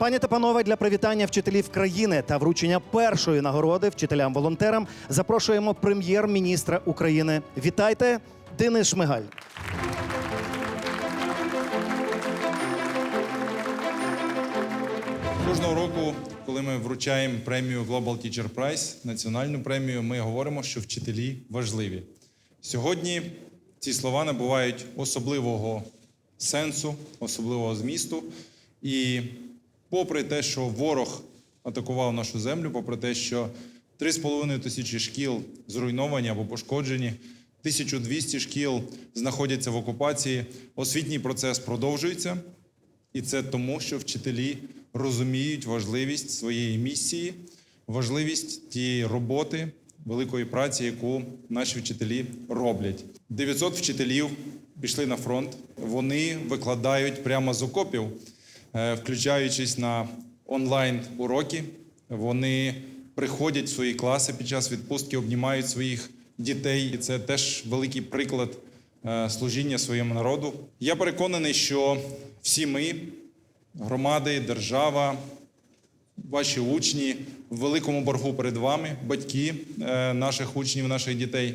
Пані та панове, для привітання вчителів країни та вручення першої нагороди вчителям-волонтерам запрошуємо прем'єр-міністра України. Вітайте, Денис Шмигаль. Кожного року, коли ми вручаємо премію Global Teacher Prize, національну премію, ми говоримо, що вчителі важливі. Сьогодні ці слова набувають особливого сенсу, особливого змісту. І попри те, що ворог атакував нашу землю, попри те, що 3,5 тисячі шкіл зруйновані або пошкоджені, 1200 шкіл знаходяться в окупації, освітній процес продовжується. І це тому, що вчителі розуміють важливість своєї місії, важливість тієї роботи, великої праці, яку наші вчителі роблять. 900 вчителів пішли на фронт. Вони викладають прямо з окопів, включаючись на онлайн уроки. Вони приходять в свої класи під час відпустки, обнімають своїх дітей. І це теж великий приклад е, служіння своєму народу. Я переконаний, що всі ми, громади, держава, ваші учні в великому боргу перед вами, батьки е, наших учнів, наших дітей.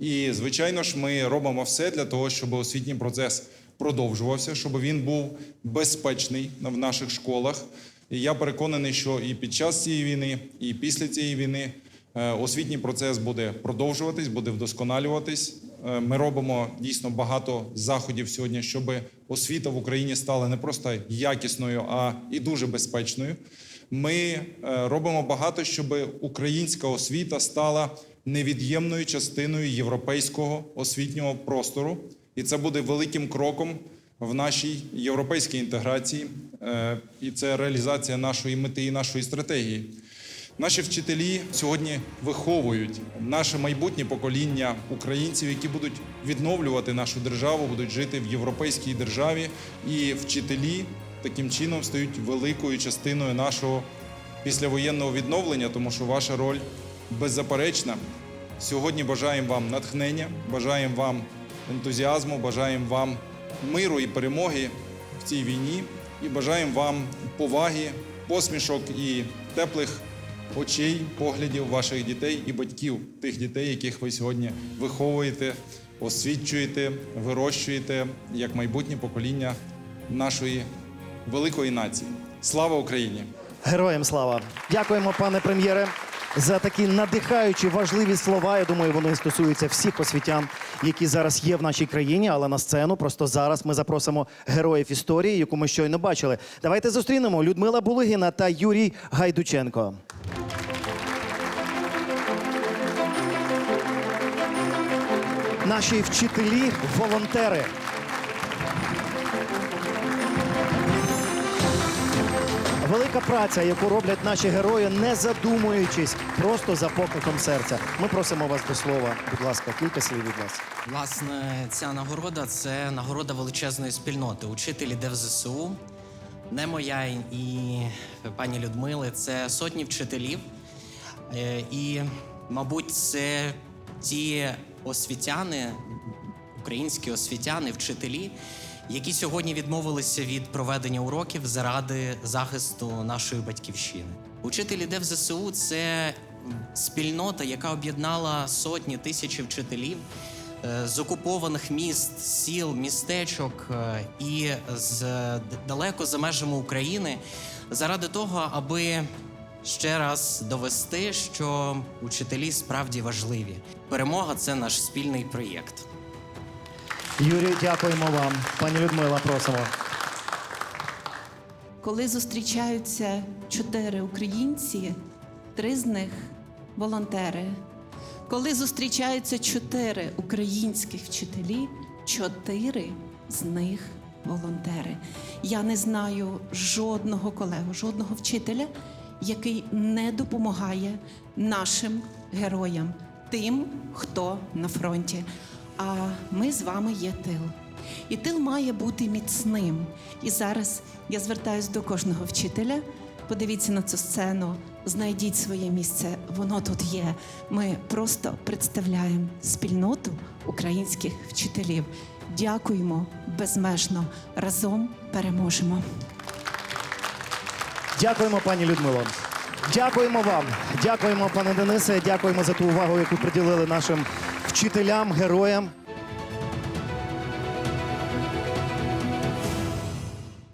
І, звичайно ж, ми робимо все для того, щоб освітній процес продовжувався, щоб він був безпечний в наших школах. І я переконаний, що і під час цієї війни, і після цієї війни е, освітній процес буде продовжуватись, буде вдосконалюватись. Е, Ми робимо дійсно багато заходів сьогодні, щоб освіта в Україні стала не просто якісною, а і дуже безпечною. Ми е, робимо багато, щоб українська освіта стала невід'ємною частиною європейського освітнього простору, і це буде великим кроком в нашій європейській інтеграції, Е, і це реалізація нашої мети і нашої стратегії. Наші вчителі сьогодні виховують наше майбутнє покоління українців, які будуть відновлювати нашу державу, будуть жити в європейській державі. І вчителі таким чином стають великою частиною нашого післявоєнного відновлення, тому що ваша роль беззаперечна. Сьогодні бажаємо вам натхнення, бажаємо вам ентузіазму, бажаємо вам миру і перемоги в цій війні, і бажаємо вам поваги, посмішок і теплих очей, поглядів ваших дітей і батьків тих дітей, яких ви сьогодні виховуєте, освічуєте, вирощуєте як майбутнє покоління нашої великої нації. Слава Україні! Героям слава! Дякуємо, пане прем'єре, за такі надихаючі важливі слова. Я думаю, вони стосуються всіх освітян, які зараз є в нашій країні, але на сцену просто зараз ми запросимо героїв історії, яку ми щойно бачили. Давайте зустрінемо Людмила Булигіна та Юрій Гайдученко. Наші вчителі, волонтери. Велика праця, яку роблять наші герої, не задумуючись, просто за покликом серця. Ми просимо вас до слова. Будь ласка, кілька слів від вас. Власне, ця нагорода це нагорода величезної спільноти. Учитель іде в ЗСУ. Не моя і- і пані Людмили, це сотні вчителів. Е, І, мабуть, це ті освітяни, українські освітяни, вчителі, які сьогодні відмовилися від проведення уроків заради захисту нашої батьківщини. Учитель іде в ЗСУ це спільнота, яка об'єднала сотні тисячі вчителів е, з окупованих міст, сіл, містечок е, і з далеко за межами України заради того, аби ще раз довести, що учителі справді важливі. Перемога це наш спільний проєкт. Юрій, дякуємо вам. Пані Людмила, просимо. Коли зустрічаються чотири українці, три з них волонтери. Коли зустрічаються чотири українських вчителі, чотири з них волонтери. Я не знаю жодного колегу, жодного вчителя, який не допомагає нашим героям, тим, хто на фронті. А ми з вами є тил. І тил має бути міцним. І зараз я звертаюся до кожного вчителя. Подивіться на цю сцену, знайдіть своє місце, воно тут є. Ми просто представляємо спільноту українських вчителів. Дякуємо безмежно. Разом переможемо. Дякуємо, пані Людмило. Дякуємо вам. Дякуємо, пане Денисе. Дякуємо за ту увагу, яку приділили нашим вчителям, героям.